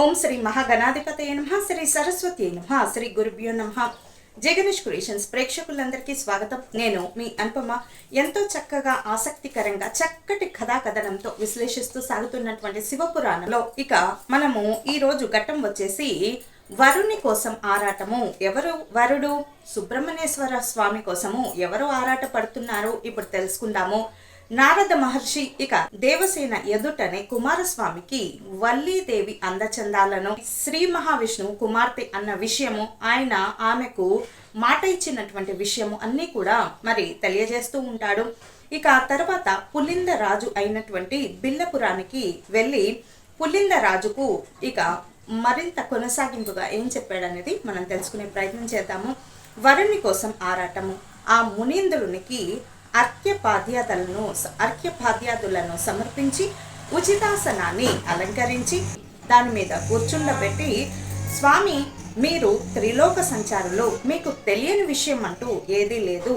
ఓం శ్రీ మహాగణాధిపతయ నమ శ్రీ సరస్వతి నమ శ్రీ గురుభ్యో నమ. జగదీష్ క్రియేషన్స్ ప్రేక్షకులందరికీ స్వాగతం. నేను మీ అనుపమ. ఎంతో చక్కగా ఆసక్తికరంగా చక్కటి కథా కథనంతో విశ్లేషిస్తూ సాగుతున్నటువంటి శివపురాణంలో ఇక మనము ఈ రోజు ఘట్టం వచ్చేసి వరుణి కోసం ఆరాటము. ఎవరు వరుడు? సుబ్రహ్మణ్యేశ్వర స్వామి కోసము ఎవరు ఆరాట పడుతున్నారు ఇప్పుడు తెలుసుకుందాము. నారద మహర్షి ఇక దేవసేన ఎదుటనే కుమారస్వామికి వల్లీదేవి అందచందాలను శ్రీ మహావిష్ణువు కుమార్తె అన్న విషయము ఆయన ఆమెకు మాట ఇచ్చినటువంటి విషయము అన్నీ కూడా మరి తెలియజేస్తూ ఉంటాడు. ఇక ఆ తర్వాత పులింద రాజు అయినటువంటి బిల్లపురానికి వెళ్ళి పులింద రాజుకు ఇక మరింత కొనసాగింపుగా ఏం చెప్పాడనేది మనం తెలుసుకునే ప్రయత్నం చేద్దాము. వరుణి కోసం ఆరాటము. ఆ మునీంద్రునికి అర్ఘ్యపాద్యాదులను అర్ఘ్యపాద్యాదులను సమర్పించి ఉచితాసనాన్ని అలంకరించి దాని మీద కూర్చుండబెట్టి స్వామి మీరు త్రిలోక సంచారులు మీకు తెలియని విషయం అంటూ ఏదీ లేదు.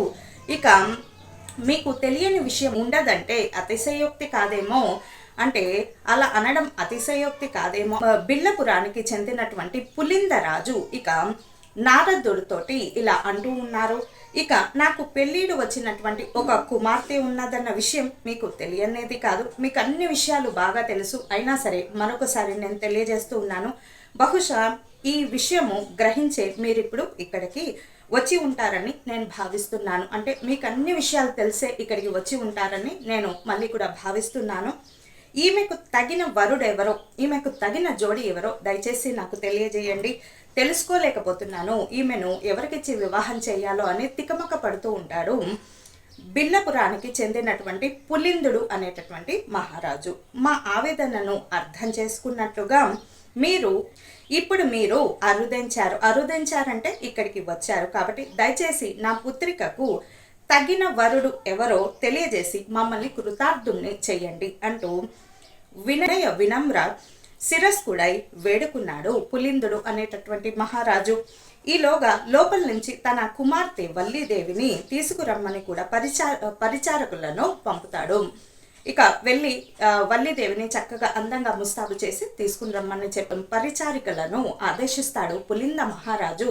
ఇక మీకు తెలియని విషయం ఉండదంటే అతిశయోక్తి కాదేమో అంటే అలా అనడం అతిశయోక్తి కాదేమో. బిల్లపురానికి చెందినటువంటి పులిందరాజు ఇక నారదుడితోటి ఇలా అంటూ ఉన్నారు. ఇక నాకు పెళ్ళిడు వచ్చినటువంటి ఒక కుమార్తె ఉన్నదన్న విషయం మీకు తెలియనేది కాదు. మీకు అన్ని విషయాలు బాగా తెలుసు. అయినా సరే మరొకసారి నేను తెలియజేస్తూ ఉన్నాను. బహుశా ఈ విషయము గ్రహించే మీరిప్పుడు ఇక్కడికి వచ్చి ఉంటారని నేను భావిస్తున్నాను. అంటే మీకు అన్ని విషయాలు తెలిసే ఇక్కడికి వచ్చి ఉంటారని నేను మళ్ళీ కూడా భావిస్తున్నాను. ఈమెకు తగిన వరుడెవరో ఈమెకు తగిన జోడి ఎవరో దయచేసి నాకు తెలియజేయండి. తెలుసుకోలేకపోతున్నాను. ఈమెను ఎవరికిచ్చి వివాహం చేయాలో అని తికమక పడుతూ ఉంటాడు. బిల్లపురానికి చెందినటువంటి పులిందుడు అనేటటువంటి మహారాజు. మా ఆవేదనను అర్థం చేసుకున్నట్లుగా మీరు ఇప్పుడు మీరు అరుదించారు. అరుదించారంటే ఇక్కడికి వచ్చారు కాబట్టి దయచేసి నా పుత్రికకు తగిన వరుడు ఎవరో తెలియజేసి మమ్మల్ని కృతార్థుల్ని చేయండి అంటూ వినయ వినమ్ర శిరస్కుడై వేడుకున్నాడు పులిందుడు అనేటటువంటి మహారాజు. ఈలోగా లోపల నుంచి తన కుమార్తె వల్లీదేవిని తీసుకురమ్మని కూడా పరిచా పరిచారకులను పంపుతాడు. ఇక వెళ్ళి వల్లీదేవిని చక్కగా అందంగా ముస్తాబు చేసి తీసుకుని రమ్మని చెప్పిన పరిచారికలను ఆదేశిస్తాడు పులింద మహారాజు.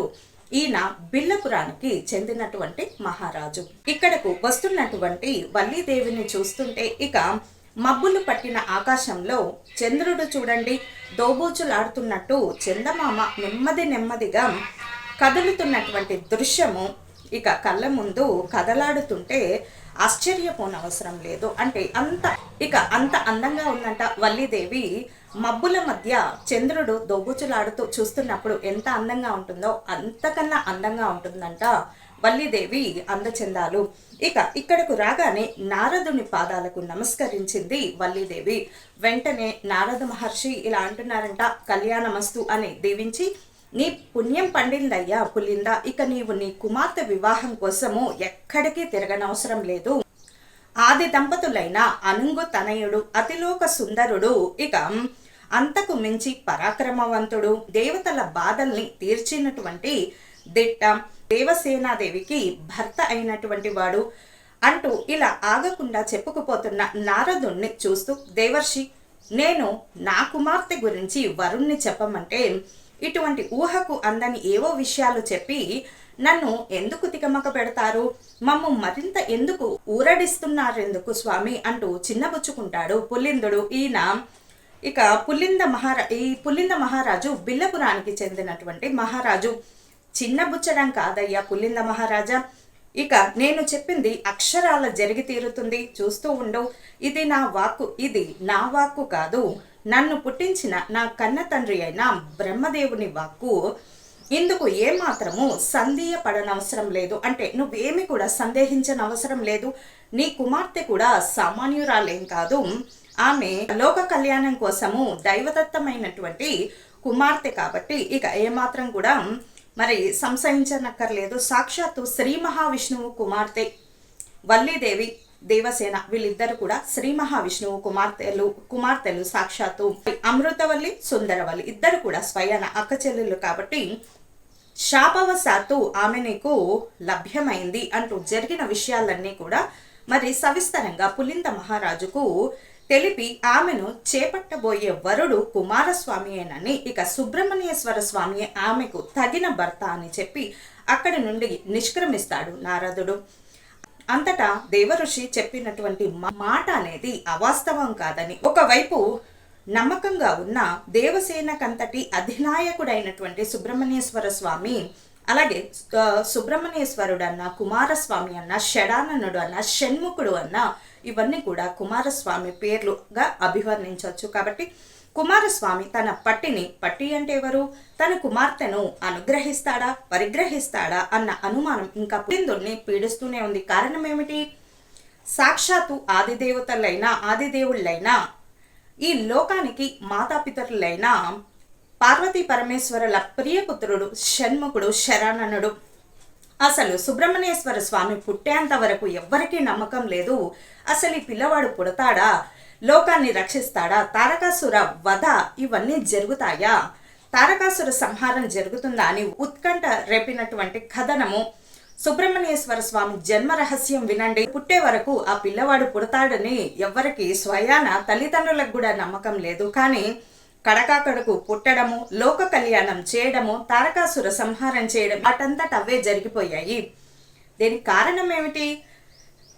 ఈయన బిల్లపురానికి చెందినటువంటి మహారాజు. ఇక్కడకు వస్తున్నటువంటి వల్లీదేవిని చూస్తుంటే ఇక మబ్బులు పట్టిన ఆకాశంలో చంద్రుడు చూడండి దోబూచులాడుతున్నట్టు చందమామ నెమ్మది నెమ్మదిగా కదులుతున్నటువంటి దృశ్యము. ఇక కళ్ళ ముందు కదలాడుతుంటే ఆశ్చర్యపోనవసరం లేదు. అంటే అంత ఇక అంత అందంగా ఉందంట వల్లీదేవి. మబ్బుల మధ్య చంద్రుడు దోబుచులాడుతూ చూస్తున్నప్పుడు ఎంత అందంగా ఉంటుందో అంతకన్నా అందంగా ఉంటుందంట వల్లీదేవి అందచెందాలు. ఇక ఇక్కడకు రాగానే నారదుని పాదాలకు నమస్కరించింది వల్లీదేవి. వెంటనే నారద మహర్షి ఇలా అంటున్నారంట కళ్యాణమస్తు అని దీవించి నీ పుణ్యం పండిందయ్యా పులిందా ఇక నీవు నీ కుమార్తె వివాహం కోసము ఎక్కడికి తిరగనవసరం లేదు. ఆది దంపతులైన అనుంగు తనయుడు అతిలోక సుందరుడు ఇక అంతకు మించి పరాక్రమవంతుడు దేవతల బాధల్ని తీర్చినటువంటి దిట్ట దేవసేనాదేవికి భర్త అయినటువంటి వాడు అంటూ ఇలా ఆగకుండా చెప్పుకుపోతున్న నారదుణ్ణి చూస్తూ దేవర్షి నేను నా కుమార్తె గురించి వరుణ్ణి చెప్పమంటే ఇటువంటి ఊహకు అందని ఏవో విషయాలు చెప్పి నన్ను ఎందుకు తికమక పెడతారు? మమ్ము మరింత ఎందుకు ఊరడిస్తున్నారెందుకు స్వామి? అంటూ చిన్నబుచ్చుకుంటాడు పుల్లిందుడు. ఈయన ఇక పుల్లింద మహారా ఈ పుల్లింద మహారాజు బిల్లపురానికి చెందినటువంటి మహారాజు. చిన్న బుచ్చడం కాదయ్యా పుల్లింద మహారాజా. ఇక నేను చెప్పింది అక్షరాల జరిగి తీరుతుంది. చూస్తూ ఉండు. ఇది నా వాక్కు. ఇది నా వాక్కు కాదు. నన్ను పుట్టించిన నా కన్న తండ్రి అయిన బ్రహ్మదేవుని వాక్కు. ఇందుకు ఏమాత్రము సందేహపడనవసరం లేదు. అంటే నువ్వేమి కూడా సందేహించనవసరం లేదు. నీ కుమార్తె కూడా సామాన్యురాలేం కాదు. ఆమె లోక కళ్యాణం కోసము దైవదత్తమైనటువంటి కుమార్తె కాబట్టి ఇక ఏమాత్రం కూడా మరి సంశయించనక్కర్లేదు. సాక్షాత్తు శ్రీ మహావిష్ణువు కుమార్తె వల్లీదేవి దేవసేన వీళ్ళిద్దరు కూడా శ్రీ మహావిష్ణువు కుమార్తెలు కుమార్తెలు సాక్షాత్తు. అమృతవల్లి సుందరవల్లి ఇద్దరు కూడా స్వయాన అక్క చెల్లెళ్ళు కాబట్టి శాపవశాత్తు ఆమె నీకు లభ్యమైంది అంటూ జరిగిన విషయాలన్నీ కూడా మరి సవిస్తరంగా పులింద మహారాజుకు తెలిపి ఆమెను చేపట్టబోయే వరుడు కుమారస్వామియేనని ఇక సుబ్రహ్మణ్యేశ్వర స్వామి ఆమెకు తగిన భర్త అని చెప్పి అక్కడి నుండి నిష్క్రమిస్తాడు నారదుడు. అంతటా దేవఋషి చెప్పినటువంటి మాట అనేది అవాస్తవం కాదని ఒకవైపు నమ్మకంగా ఉన్న దేవసేనకంతటి అధినాయకుడైనటువంటి సుబ్రహ్మణ్యేశ్వర స్వామి అలాగే సుబ్రహ్మణ్యేశ్వరుడు అన్న కుమారస్వామి అన్న షడాననుడు అన్న షణ్ముఖుడు అన్న ఇవన్నీ కూడా కుమారస్వామి పేర్లుగా అభివర్ణించవచ్చు. కాబట్టి కుమారస్వామి తన పట్టిని పట్టి అంటే ఎవరు? తన కుమార్తెను అనుగ్రహిస్తాడా? పరిగ్రహిస్తాడా? అన్న అనుమానం ఇంకా పులిందుడిని పీడిస్తూనే ఉంది. కారణం ఏమిటి? సాక్షాత్తు ఆదిదేవతలైన ఆదిదేవుళ్ళైన ఈ లోకానికి మాతాపితరులైన పార్వతీ పరమేశ్వరుల ప్రియపుత్రుడు షణ్ముఖుడు శరణనుడు అసలు సుబ్రహ్మణ్యేశ్వర స్వామి పుట్టేంత వరకు ఎవ్వరికీ నమ్మకం లేదు. అసలు ఈ పిల్లవాడు పుడతాడా? లోకాన్ని రక్షిస్తాడా? తారకాసుర వధ ఇవన్నీ జరుగుతాయా? తారకాసుర సంహారం జరుగుతుందా అని ఉత్కంఠ రేపినటువంటి కథనము. సుబ్రహ్మణ్యేశ్వర స్వామి జన్మ రహస్యం వినండి. పుట్టే వరకు ఆ పిల్లవాడు పుడతాడని ఎవ్వరికి స్వయాన తల్లిదండ్రులకు కూడా నమ్మకం లేదు. కానీ కడకాకడకు పుట్టడము లోక కళ్యాణం చేయడము తారకాసుర సంహారం చేయడం వాటంతట అవే జరిగిపోయాయి. దీనికి కారణం ఏమిటి?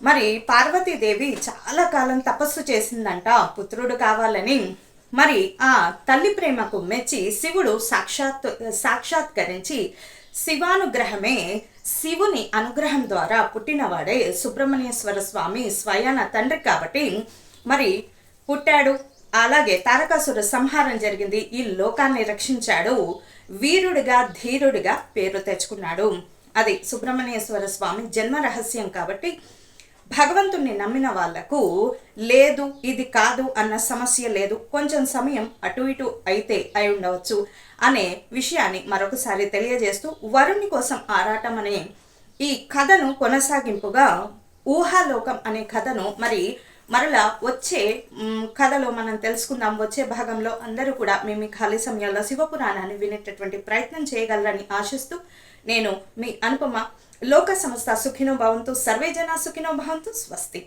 మరి పార్వతీదేవి చాలా కాలం తపస్సు చేసిందంట పుత్రుడు కావాలని. మరి ఆ తల్లి ప్రేమకు మెచ్చి శివుడు సాక్షాత్ సాక్షాత్కరించి శివానుగ్రహమే శివుని అనుగ్రహం ద్వారా పుట్టినవాడే సుబ్రహ్మణ్యేశ్వర స్వామి స్వయాన తండ్రి కాబట్టి మరి పుట్టాడు. అలాగే తారకాసుర సంహారం జరిగింది. ఈ లోకాన్ని రక్షించాడు. వీరుడిగా ధీరుడిగా పేరు తెచ్చుకున్నాడు. అది సుబ్రహ్మణ్యేశ్వర స్వామి జన్మ రహస్యం కాబట్టి భగవంతుణ్ణి నమ్మిన వాళ్ళకు లేదు ఇది కాదు అన్న సమస్య లేదు. కొంచెం సమయం అటు ఇటు అయితే అయి ఉండవచ్చు అనే విషయాన్ని మరొకసారి తెలియజేస్తూ వరుణి కోసం ఆరాటం అనే ఈ కథను కొనసాగింపుగా ఊహాలోకం అనే కథను మరి మరలా వచ్చే కథలో మనం తెలుసుకుందాం. వచ్చే భాగంలో అందరూ కూడా మేము మీ ఖాళీ సమయాల్లో శివపురాణాన్ని వినేటటువంటి ప్రయత్నం చేయగలరని ఆశిస్తూ నేను మీ అనుపమ లోక సంస్థ సుఖినో భవంతు సర్వేజన సుఖినో భవంతు స్వస్తి.